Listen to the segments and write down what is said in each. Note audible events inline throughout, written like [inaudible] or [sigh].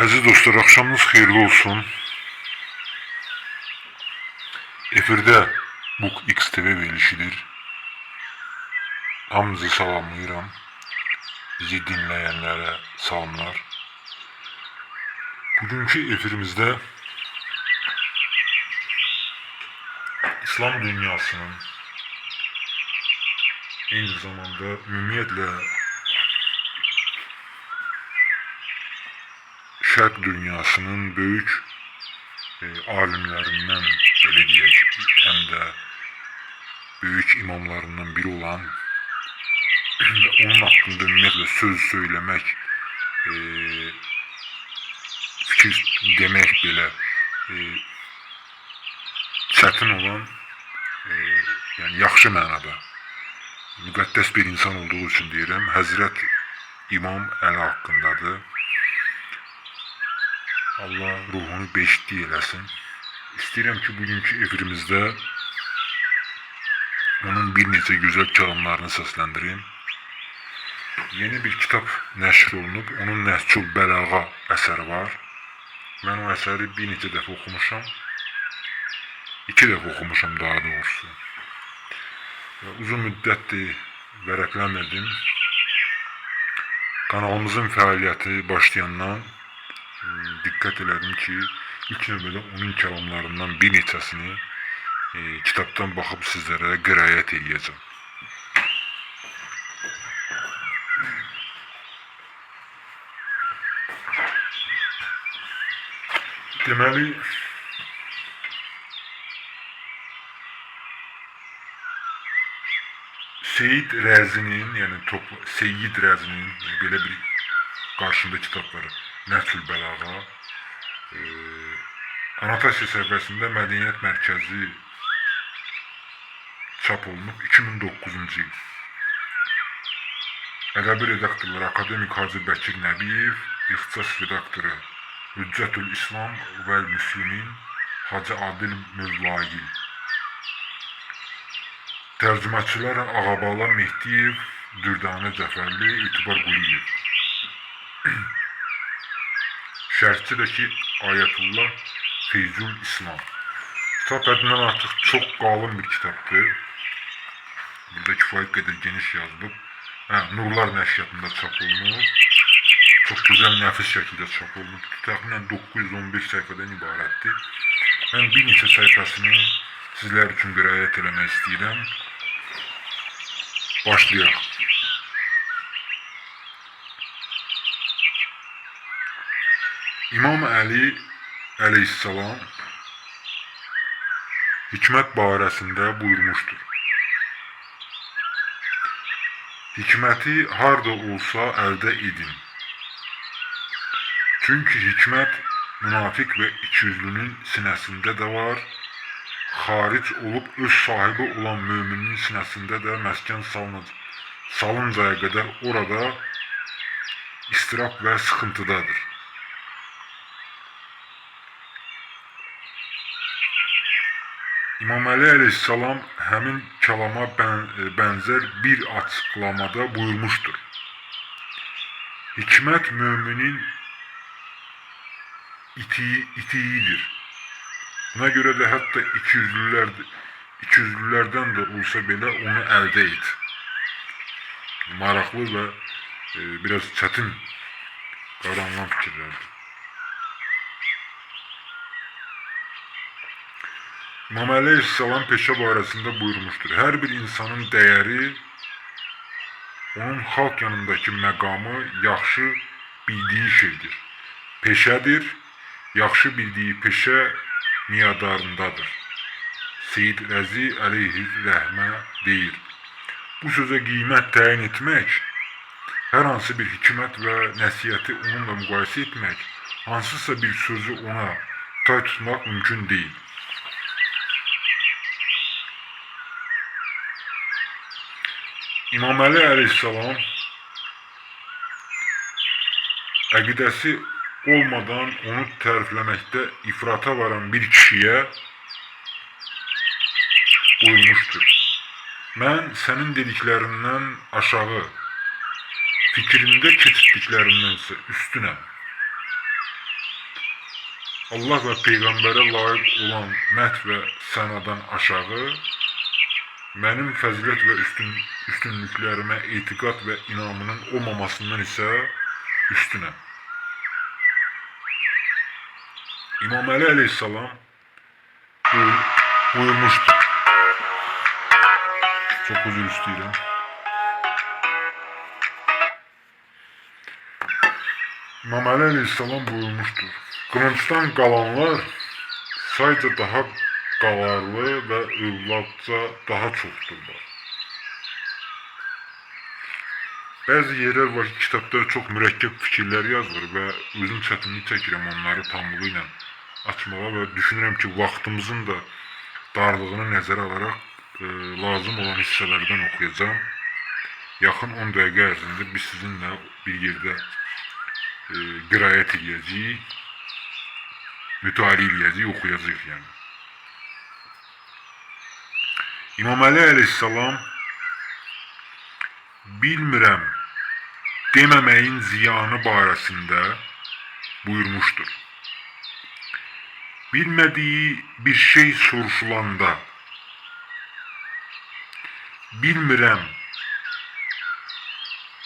Aziz dostlar, akşamınız hayırlı olsun. Efirde Book XTV verilişidir. Hamınızı salamlayıram. Bizi dinleyenlere salamlar. Bugünkü efirimizde İslam dünyasının aynı zamanda ümumiyyətlə Şərq dünyasının böyük e, alimlərindən belə deyək, həm də böyük imamlarından biri olan onun haqqında ümumiyyətlə söz söyləmək, e, fikir demək belə e, çətin olan, e, yəni yaxşı mənada müqəddəs bir insan olduğu üçün deyirəm, Həzrət İmam Əli haqqındadır. Allah ruhunu beşikli eləsin. İstəyirəm ki, bugünkü efirimizdə onun bir neçə gözəl kəlamlarını səsləndirim. Yeni bir kitap nəşr olunub, onun Nəhcul Bəlağa əsəri var. Mən o əsəri bir neçə dəfə oxumuşam. İki dəfə oxumuşam daha doğrusu. Uzun müddətdir vərəqləmirdim. Kanalımızın fəaliyyəti başlayandan dikkat elədim ki, ilk növbədə onun kəlamlarından bir neçəsini e, kitabdan baxıb sizlərə qiraət edəcəm. Deməli, Seyid Rəzinin, yəni Seyid Rəzinin belə bir qarşında kitabları Nəhcül Bəlağa e, Anatasiya səhifəsində Mədəniyyət Mərkəzi çap olunub 2009-cu il. Ədəbi redaktorlar Akademik Hacı Bəkir Nəbiyev, ixtisas redaktoru Hüccətül İslam və Müslimin Hacı Adil Mövlagi. Tərcüməçilər Ağabala Mehdiyev, Dürdanə Cəfərli, İtibar Quliyev. [clears throat] Şərhçi də ki Ayətullah Feyzul İslam. Kitap həddindən artıq çox qalın bir kitabdır. Burada kifayət qədər geniş yazılıb. Hə, Nurlar nəşriyyatında çap olunub. Çox gözəl, nəfis şəkildə çap olunub. Təxminən 911 səhifədən ibarətdir. Mən bir neçə səhifəsini sizlər üçün qiraət eləmək istəyirəm. Başlayaq. İmam Əli əleyhissalam hikmət barəsində buyurmuşdur. Hikməti harda olsa əldə edin. Çünki hikmət münafiq və ikiyüzlünün sinəsində də var, xaric olub öz sahibi olan müminin sinəsində də məskən salınacaq. Salıncaya qədər orada istirap və sıxıntıdadır. İmam Əli əleyhissalam həmin kəlama bən, e, bənzər bir açıqlamada buyurmuşdur. Hikmət müminin itiyi, itiyidir. Buna görə də hətta ikiyüzlülər, ikiyüzlülərdən də olsa belə onu əldə et. Maraqlı və e, biraz çətin qavranılan fikirlərdir. İmam Aleyhisselam peşə barəsində buyurmuşdur. Hər bir insanın dəyəri onun xalq yanındakı məqamı yaxşı bildiyi şeydir. Peşədir, yaxşı bildiyi peşə miyadarındadır. Seyyid Rəzi əleyhi rəhmə deyir. Bu sözə qiymət təyin etmək, hər hansı bir hikmət və nəsihəti onunla müqayisə etmək, hansısa bir sözü ona tay tutmaq mümkün deyil. İmam Əli əleyhissalam əqidəsi olmadan onu tərifləməkdə ifrata varan bir kişiyə buyurmuşdur. Mən sənin dediklərindən aşağı, fikrində keçirdiklərindən isə üstünəm. Allah və peyğəmbərə layiq olan mət və sənadan aşağı mənim fəzilət və üstün üstünlüklərimə etiqad və inamının olmamasından isə üstünəm. İmam Əli əleyhissalam buyur, buyurmuşdur. Çok özür istəyirəm. İmam Əli əleyhissalam buyurmuşdur. Qılıncdan qalanlar sayca daha qalarlı və övladca daha çoxdurlar. Bəzi yerlər var ki, kitabda çox mürəkkəb fikirlər yazılır və özüm çətinlik çəkirəm onları tamlığı ilə açmağa və düşünürəm ki, vaxtımızın da darlığını nəzərə alaraq e, lazım olan hissələrdən oxuyacağam. Yaxın 10 dəqiqə ərzində biz sizinlə bir yerdə e, qiraət edəcəyik, mütali edəcəyik, oxuyacağıq yəni. İmam Əli əleyhissalam bilmirəm deməməyin ziyanı barəsində buyurmuşdur. Bilmədiyi bir şey soruşulanda bilmirəm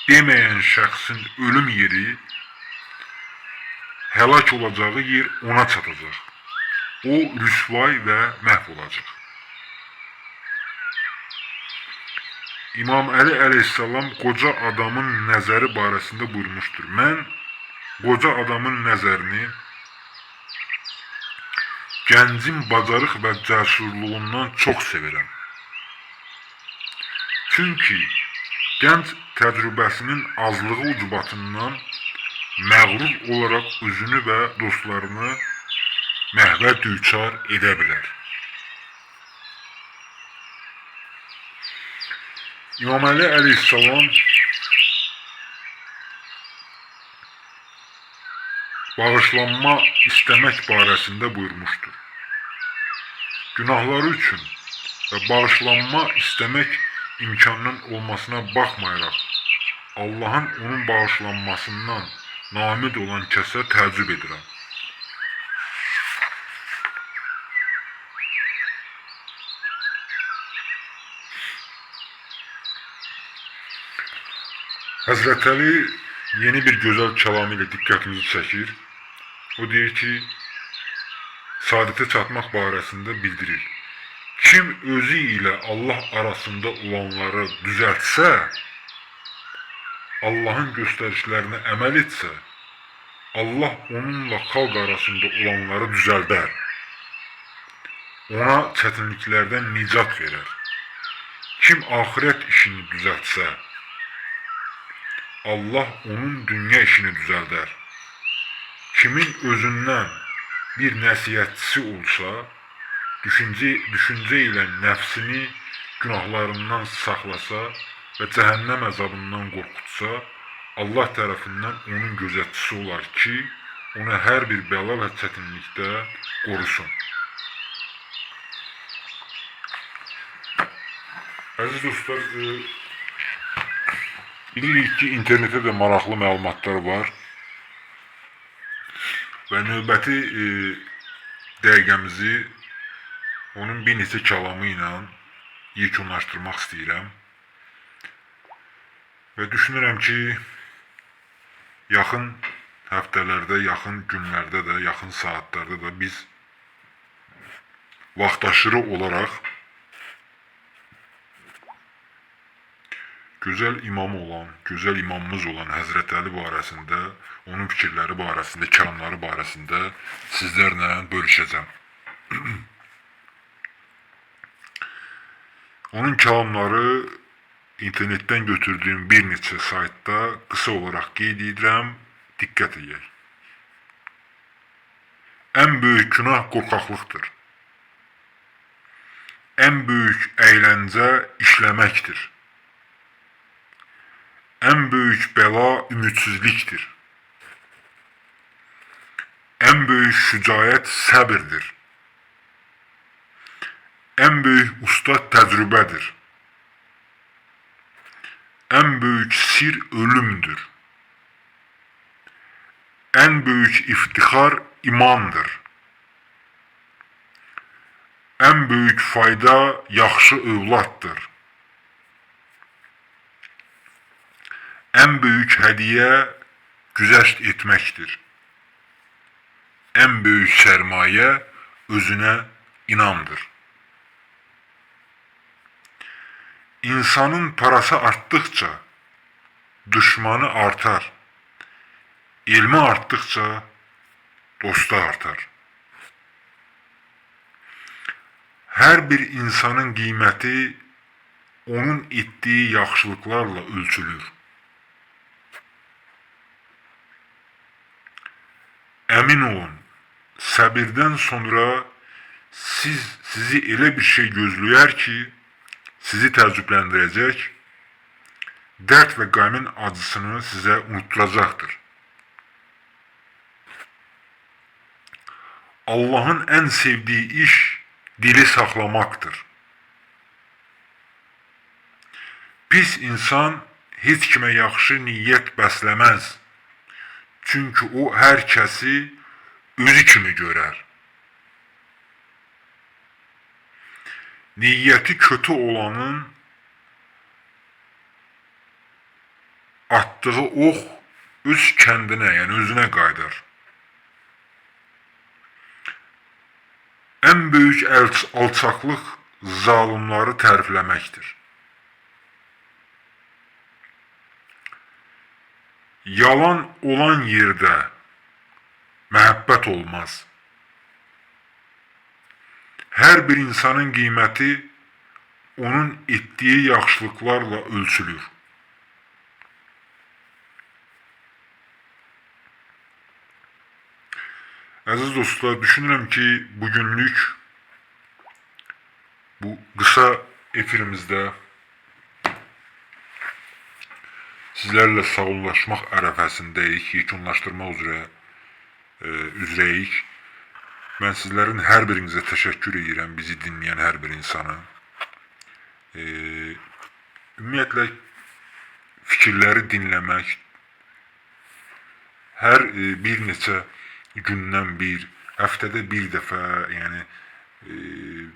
deməyən şəxsin ölüm yeri həlak olacağı yer ona çatacaq. O rüsvay və məhv olacaq. İmam Əli əleyhissalam qoca adamın nəzəri barəsində buyurmuşdur. Mən qoca adamın nəzərini gəncin bacarıq və cəsurluğundan çox sevirəm. Çünki gənc təcrübəsinin azlığı ucbatından məğrur olaraq özünü və dostlarını məhvə düçar edə bilər. İmam Əli əleyhissalam bağışlanma istemək barəsində buyurmuşdur. Günahları üçün və bağışlanma istemək imkanının olmasına baxmayaraq Allahın onun bağışlanmasından namid olan kəsə təəccüb edirəm. Həzrət Əli yeni bir gözəl kəlamı ilə diqqətimizi. O deyir ki, saadətə çatmaq barəsində bildirir. Kim özü ilə Allah arasında olanları düzəltsə, Allahın göstərişlərinə əməl etsə, Allah onunla xalq arasında olanları düzəldər. Ona çətinliklərdən nicat verər. Kim axirət işini düzəltsə, Allah onun dünya işini düzəldər. Kimin özündən bir nəsihətçisi olsa, düşüncə, düşüncə ilə nəfsini günahlarından saxlasa və cəhənnəm əzabından qorxutsa, Allah tərəfindən onun gözətçisi olar ki, ona hər bir bəla və çətinlikdə qorusun. Əziz dostlar, e, bilirik ki, internetdə də maraqlı məlumatlar var. Və növbəti e, dəqiqəmizi onun bir neçə kəlamı ilə yekunlaşdırmaq istəyirəm. Və düşünürəm ki, yaxın həftələrdə, yaxın günlərdə də, yaxın saatlarda da biz vaxtaşırı olaraq gözəl imamı olan, gözəl imamımız olan Həzrət Əli barəsində, onun fikirləri barəsində, kəlamları barəsində sizlərlə bölüşəcəm. [clears throat] onun kəlamları internetdən götürdüyüm bir neçə saytda qısa olaraq qeyd edirəm, diqqət edək. Ən böyük günah qorxaqlıqdır. Ən böyük əyləncə işləməkdir. En büyük bela ümitsizlikdir. En büyük şücaət səbirdir. En büyük usta təcrübədir. En büyük sir ölümdür. En büyük iftihar imandır. En büyük fayda yaxşı övladdır. Ən böyük hədiyyə güzəşt etməkdir. Ən böyük sərmayə özünə inamdır. İnsanın parası artdıkça düşmanı artar. İlmi artdıkça dostu artar. Hər bir insanın qiyməti onun etdiyi yaxşılıqlarla ölçülür. Əmin olun, səbirdən sonra siz sizi elə bir şey gözləyər ki, sizi təəccübləndirəcək, dərd və qəmin acısını sizə unutturacaqdır. Allahın ən sevdiyi iş dili saxlamaqdır. Pis insan heç kimə yaxşı niyyət bəsləməz. Çünki o hər kəsi özü kimi görər. Niyyəti kötü olanın atdığı ox öz kəndinə, yəni özünə qayıdar. Ən böyük alçaqlıq zalımları tərifləməkdir. Yalan olan yerdə məhəbbət olmaz. Hər bir insanın qiyməti onun etdiyi yaxşılıqlarla ölçülür. Əziz dostlar, düşünürəm ki, bugünlük bu qısa efirimizdə sizlərlə sağollaşmaq ərəfəsindəyik, yekunlaşdırmaq üzrə e, üzrəyik. Mən sizlərin hər birinizə təşəkkür edirəm, bizi dinləyən hər bir insana. E, ümumiyyətlə fikirləri dinləmək, hər e, bir neçə gündən bir, həftədə bir dəfə, yəni e,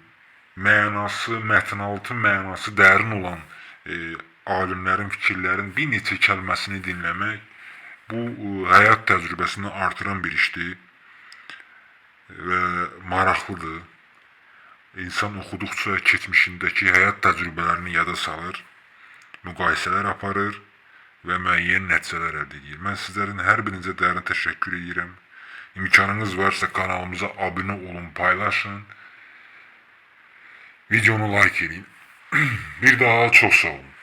mənası, mətnaltı mənası dərin olan e, alimlərin fikirlərin bir neçə kəlməsini dinləmək bu e, həyat təcrübəsini artıran bir işdir və maraqlıdır. İnsan oxuduqca keçmişindəki həyat təcrübələrini yada salır, müqayisələr aparır və müəyyən nəticələr əldə edir. Mən sizlərin hər birinizə dərin təşəkkür edirəm. İmkanınız varsa kanalımıza abunə olun, paylaşın. Videonu like edin. [clears throat] bir daha çox sağ olun.